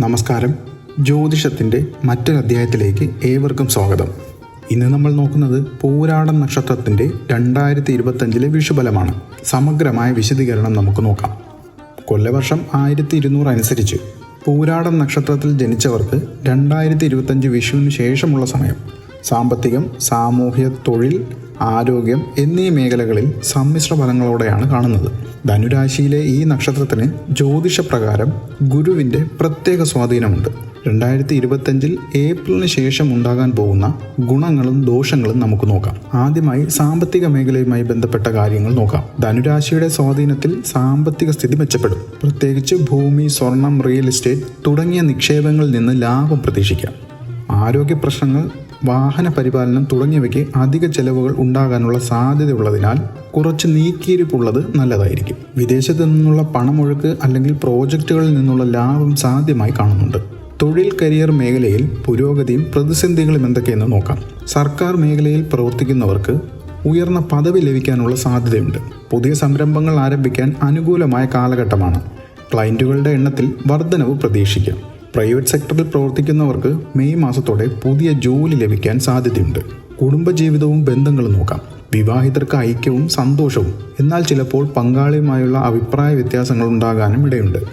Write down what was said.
നമസ്കാരം. ജ്യോതിഷത്തിന്റെ മറ്റൊരധ്യായത്തിലേക്ക് ഏവർക്കും സ്വാഗതം. ഇന്ന് നമ്മൾ നോക്കുന്നത് പൂരാടം നക്ഷത്രത്തിന്റെ രണ്ടായിരത്തി ഇരുപത്തഞ്ചിലെ വിഷുബലമാണ് സമഗ്രമായ വിശദീകരണം നമുക്ക് നോക്കാം. കൊല്ലവർഷം ആയിരത്തി ഇരുന്നൂറ് അനുസരിച്ച് പൂരാടം നക്ഷത്രത്തിൽ ജനിച്ചവർക്ക് രണ്ടായിരത്തി ഇരുപത്തഞ്ച് വിഷുവിന് ശേഷമുള്ള സമയം. സാമ്പത്തികം സാമൂഹ്യ തൊഴിൽ ആരോഗ്യം എന്നീ മേഖലകളിൽ സമ്മിശ്ര ഫലങ്ങളോടെയാണ് കാണുന്നത്. ധനുരാശിയിലെ ഈ നക്ഷത്രത്തിന് ജ്യോതിഷപ്രകാരം ഗുരുവിന്റെ പ്രത്യേക സ്വാധീനമുണ്ട്. രണ്ടായിരത്തി ഇരുപത്തഞ്ചിൽ ഏപ്രിലിന് ശേഷം ഉണ്ടാകാൻ പോകുന്ന ഗുണങ്ങളും ദോഷങ്ങളും നമുക്ക് നോക്കാം. ആദ്യമായി സാമ്പത്തിക മേഖലയുമായി ബന്ധപ്പെട്ട കാര്യങ്ങൾ നോക്കാം. ധനുരാശിയുടെ സ്വാധീനത്തിൽ സാമ്പത്തിക സ്ഥിതി മെച്ചപ്പെടും. പ്രത്യേകിച്ച് ഭൂമി സ്വർണം റിയൽ എസ്റ്റേറ്റ് തുടങ്ങിയ നിക്ഷേപങ്ങളിൽ നിന്ന് ലാഭം പ്രതീക്ഷിക്കാം. ആരോഗ്യ പ്രശ്നങ്ങൾ വാഹന പരിപാലനം തുടങ്ങിയവയ്ക്ക് അധിക ചെലവുകൾ ഉണ്ടാകാനുള്ള സാധ്യത ഉള്ളതിനാൽ കുറച്ച് നീക്കിയിരിപ്പുള്ളത് നല്ലതായിരിക്കും. വിദേശത്ത് നിന്നുള്ള പണമൊഴുക്ക് അല്ലെങ്കിൽ പ്രോജക്റ്റുകളിൽ നിന്നുള്ള ലാഭം സാധ്യമായി കാണുന്നുണ്ട്. തൊഴിൽ കരിയർ മേഖലയിൽ പുരോഗതിയും പ്രതിസന്ധികളും എന്തൊക്കെയെന്ന് നോക്കാം. സർക്കാർ മേഖലയിൽ പ്രവർത്തിക്കുന്നവർക്ക് ഉയർന്ന പദവി ലഭിക്കാനുള്ള സാധ്യതയുണ്ട്. പുതിയ സംരംഭങ്ങൾ ആരംഭിക്കാൻ അനുകൂലമായ കാലഘട്ടമാണ്. ക്ലയന്റുകളുടെ എണ്ണത്തിൽ വർധനവ് പ്രതീക്ഷിക്കാം. പ്രൈവറ്റ് സെക്ടറിൽ പ്രവർത്തിക്കുന്നവർക്ക് മെയ് മാസത്തോടെ പുതിയ ജോലി ലഭിക്കാൻ സാധ്യതയുണ്ട്. കുടുംബജീവിതവും ബന്ധങ്ങളും നോക്കാം. വിവാഹിതർക്ക് ഐക്യവും സന്തോഷവും എന്നാൽ ചിലപ്പോൾ പങ്കാളിയുമായുള്ള അഭിപ്രായ വ്യത്യാസങ്ങൾ ഉണ്ടാകാനും ഇടയുണ്ട്.